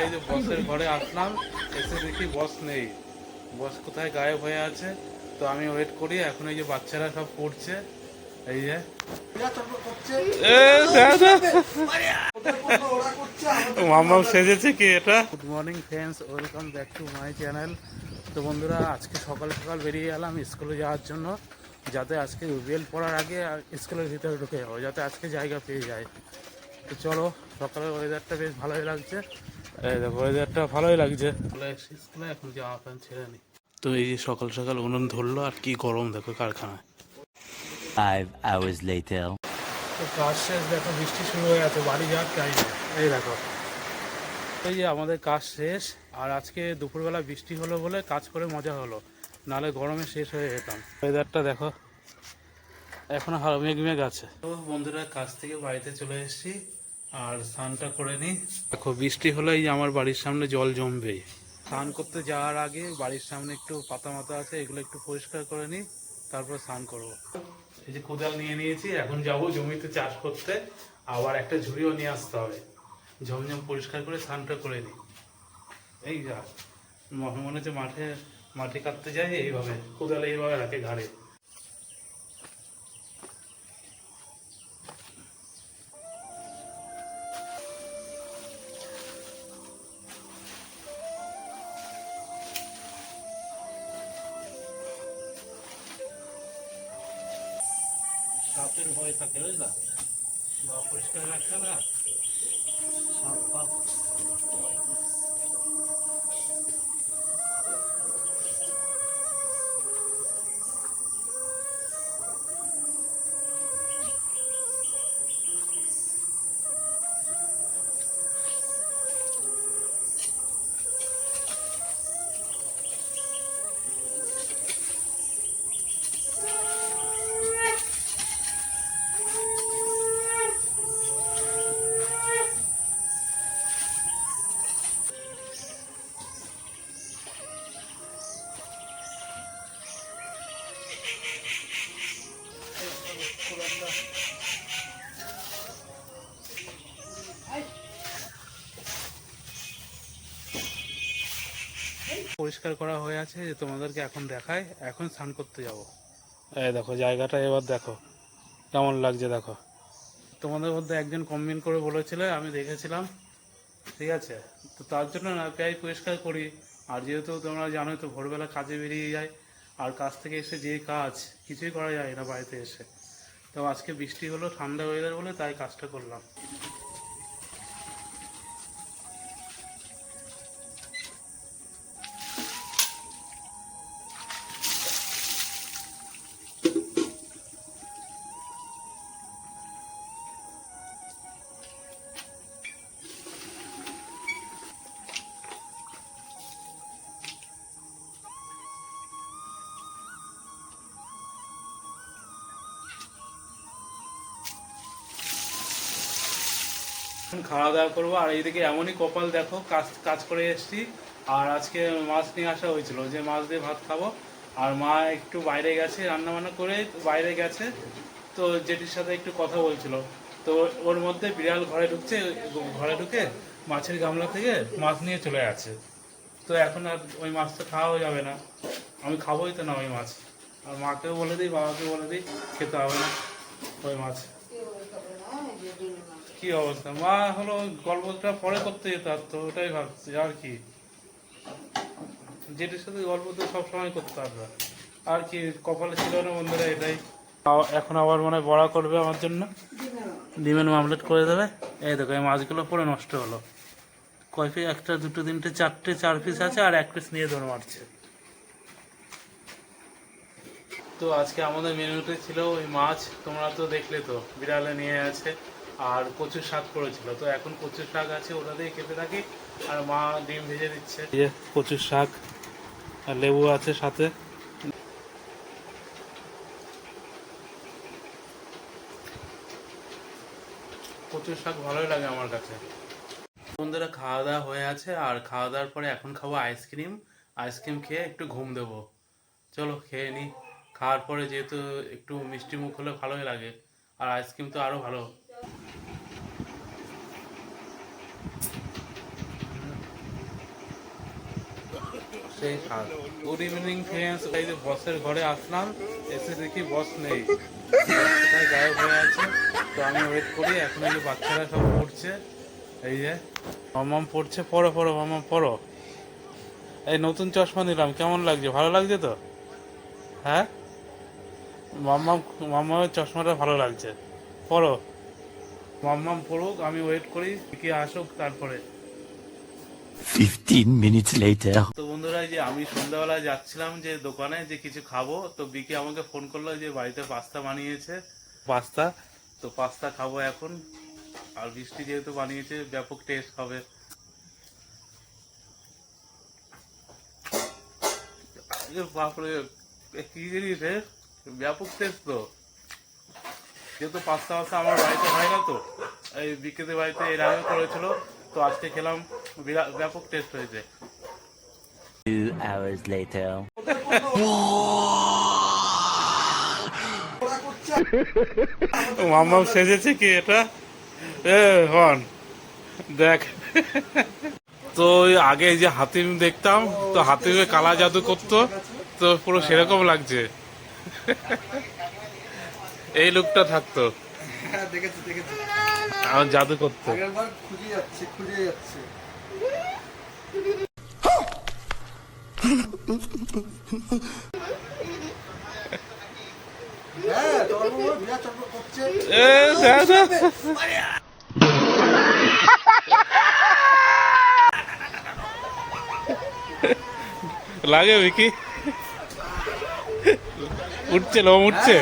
এই যে বসের ঘরে আসলাম, এসে দেখি বস নেই। বস কোথায় গায়েব হয়ে আছে? তো আমি ওয়েট করি, এখন এই যে বাচ্চারা সব পড়ছে, এই যে। মামাম সেজেছে কি এটা? Good morning friends welcome back to my channel তো বন্ধুরা, আজকে সকাল সকাল বেরিয়ে গেলাম স্কুলে যাওয়ার জন্য, যাতে আজকে বেল পড়ার আগে স্কুলের ভিতরে ঢুকে যাব, যাতে আজকে জায়গা পেয়ে যায় তো চলো, সকালের ওয়েদারটা বেশ ভালোই লাগছে। এই দেখো ওয়েদারটা ভালোই লাগছে। এখন জামা প্যান্ট ছেড়ে নি তো এই যে সকাল সকাল উনুন ধরলো আর কি গরম দেখো কারখানায়। Five hours later. তো কাজ শেষ দেখো বৃষ্টি শুরু হয়ে গেছে বাড়ি যাওয়ার টাইম এই দেখো। এই যে আমাদের কাজ শেষ আর আজকে দুপুরবেলা বৃষ্টি হলো বলে কাজ করে মজা হলো। নালে গরমে শেষ হয়ে যেতাম। ওয়েদারটা দেখো এখন হাল মেঘ মেঘ আছে। তো বন্ধুরা কাজ থেকে বাড়িতে চলে এসেছি। আর স্নানটা করে নিই দেখো বৃষ্টি হলে এই আমার বাড়ির সামনে জল জমবে স্নান করতে যাওয়ার আগে বাড়ির সামনে একটু পাতা মাতা আছে এগুলো একটু পরিষ্কার করে নিই তারপর স্নান করব। এই যে কোদাল নিয়ে নিয়েছি এখন যাব জমিতে চাষ করতে। আবার একটা ঝুড়িও নিয়ে আসতে হবে। ঝমঝম পরিষ্কার করে স্নানটা করে নিই এই যা মনে মনে হচ্ছে মাঠে মাঠে কাটতে যাই এইভাবে কোদাল এইভাবে রাখে ঘাড়ে। সাপের ভয় থাকে বুঝলা? বা পরিষ্কার রাখতে না? সাপ পরিষ্কার করা হয়ে আছে যে তোমাদেরকে এখন দেখায় এখন স্নান করতে যাব। এই দেখো জায়গাটা এবার দেখো। কেমন লাগছে দেখো। তোমাদের মধ্যে একজন কমেন্ট করে বলেছিল আমি দেখেছিলাম। ঠিক আছে? তো তার জন্য না প্রায় পরিষ্কার করি। আর যেহেতু তোমরা জানোই তো ভোরবেলা কাজে বেরিয়ে যায়। আর কাজ থেকে এসে যে কাজ কিছুই করা যায় না বাড়িতে এসে। তো আজকে বৃষ্টি হলো ঠান্ডা ওয়েদার বলে তাই কাজটা করলাম। খাওয়া দাওয়া করব। আর এইদিকে এমনই কপাল দেখো, কাজ কাজ করে এসেছি। আর আজকে মাছ নিয়ে আসা হয়েছিল, যে মাছ দিয়ে ভাত খাব। আর মা একটু বাইরে গেছে রান্না বান্না করে বাইরে গেছে। তো জেঠির সাথে একটু কথা বলছিল। তো ওর মধ্যে বিড়াল ঘরে ঢুকছে, ঘরে ঢুকে মাছের গামলা থেকে মাছ নিয়ে চলে আছে তো এখন আর ওই মাছটা খাওয়া যাবে না। আমি খাবোই তো না ওই মাছ। আর মাকেও বলে দিই বাবাকে বলে দিই, খেতে হবে না ওই মাছ। কি অবস্থা? মা হলো গল্পটা পরে করতে যেত তো, ওটাই ভাবছি, আর কি? যেটির সাথে গল্প তো সবসময় করতে পারবে আর কি, কপালে ছিল না বন্ধুরা এটাই। এখন আবার মনে হয় বড়া করবে আমার জন্য। ডিমের মামলেট করে দেবে। এই দেখো, এই মাছগুলো পরে নষ্ট হলো। কয় পিস একটা, দুটো, তিনটে, চারটে, চার পিস আছে আর এক পিস নিয়ে ধরে মারছে। তো আজকে আমাদের মেনুতে ছিল ওই মাছ, তোমরা তো দেখলে তো, বিড়ালে নিয়ে আছে। আর কচুর শাক করেছিল। তো এখন কচুর শাক আছে ওটা দিয়ে খেতে থাকি। আর মা ডিম ভেজে দিচ্ছে। কচুর শাক আর লেবু আছে সাথে। কচুর শাক ভালোই লাগে আমার কাছে। বন্ধুরা খাওয়া দাওয়া হয়ে আছে। আর খাওয়া দাওয়ার পরে এখন খাব আইসক্রিম। আইসক্রিম খেয়ে একটু ঘুম দেবো। চলো খেয়ে নিই খাওয়ার পরে যেহেতু একটু মিষ্টি মুখ হলে ভালোই লাগে। আর আইসক্রিম তো আরও ভালো। সেই স্বাদ গুড ইভিনিং ফ্রেন্ডস এই যে বসের ঘরে আসলাম, এসে দেখি বস নেই। কোথায় হয়ে আছে। তো আমি ওয়েট করি, এখন এই বাচ্চারা সব পড়ছে, এই যে মামাম পড়ছে, পড়ো পড়ো মামাম পড়ো। এই নতুন চশমা নিলাম, কেমন লাগছে? ভালো লাগছে তো? হ্যাঁ? মাম্মাম মাম্মামের চশমাটা ভালো লাগছে। পড়ো। মাম্মাম পড়ুক, আমি ওয়েট করি কি আসুক তারপরে। 15 minutes later. তো বন্ধুরা এই যে আমি সন্ধ্যাবেলায় যাচ্ছিলাম যে দোকানে যে কিছু খাব তো বিকি আমাকে ফোন করল যে বাড়িতে পাস্তা বানিয়েছে। পাস্তা? তো পাস্তা খাব এখন। আর বৃষ্টি যেহেতু বানিয়েছে ব্যাপক টেস্ট হবে। বাপরে কি জিনিস রে? ব্যাপক টেস্ট তো। যেহেতু পাস্তা পাস্তা আমার বাড়িতে হয় না তো এই বিকেতে বাড়িতে এর আগে করেছিল তো আজকে খেলাম। ব্যাপক টেস্ট হয়েছে। Two hours later. মাম্মাম সেজেছে কি এটা? এ হন দেখ। তো ওই আগে যে হাতিম দেখতাম তো হাতিমে কালা জাদু করতো তো পুরো সেরকম লাগছে। এই লুকটা থাকতো। হ্যাঁ দেখেছি দেখেছি। আমার জাদু করতো। যাচ্ছে খুঁজে যাচ্ছে। লাগে ভিকি। উঠছে লোম উঠছে।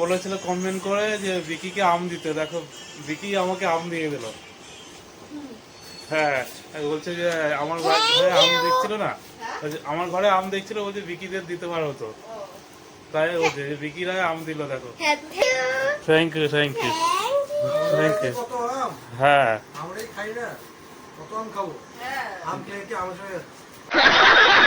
বলেছিল কমেন্ট করে যে বিকিকে আম দিতে। দেখো বিকি আমাকে আম দিয়ে দিল। হ্যাঁ বলছে যে আমার ঘরে আম দেখছিল না? বলছে, আমার ঘরে আম দেখছিল বলছে বিকিদের দিতে পারো তো। তাই বলছে যে বিকিরা আম দিল দেখো। Thank you thank you thank you হ্যাঁ। আমরাই খাই না কত আম খাব? আম খেয়ে কি আমার সঙ্গে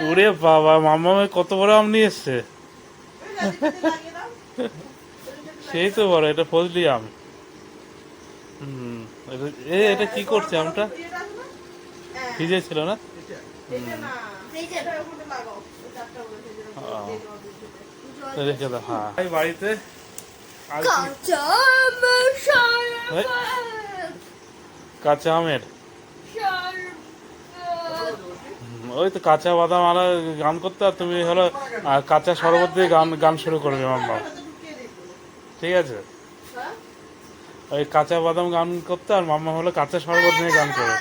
ওরে বাবা মামামে কত বড় আম নিয়ে এসছে সেই তো বড় এটা ফজলি আম। হুম এ এটা কি করছে আমটা? ভিজে ছিল না হ্যাঁ। কাঁচা আমের? ওই তো কাঁচা বাদাম আর গান করতে আর তুমি হলো কাঁচা শরবত দিয়ে গান গান শুরু করবে মাম্মা। ঠিক আছে? ওই কাঁচা বাদাম গান করতে আর মাম্মা হলো কাঁচা শরবত নিয়ে গান করে।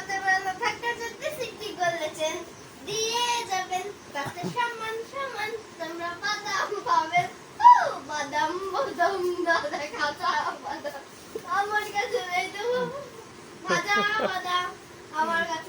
আমার কাছে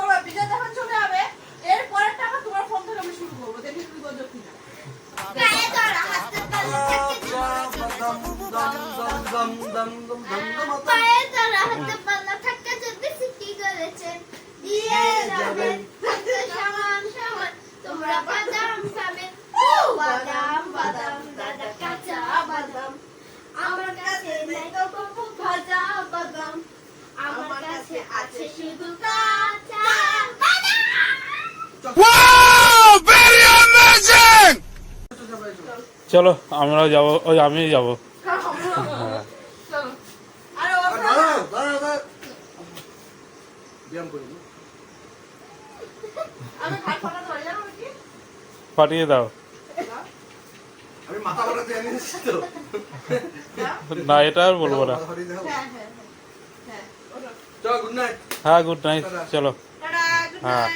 আমার কাছে খুব ভাজা বাদাম। আমার কাছে আছে শুধু কা চলো আমরাও যাব ওই আমি যাব। পাঠিয়ে দাও। না এটা আর বলব না। হ্যাঁ গুড নাইট হ্যাঁ, চলো হ্যাঁ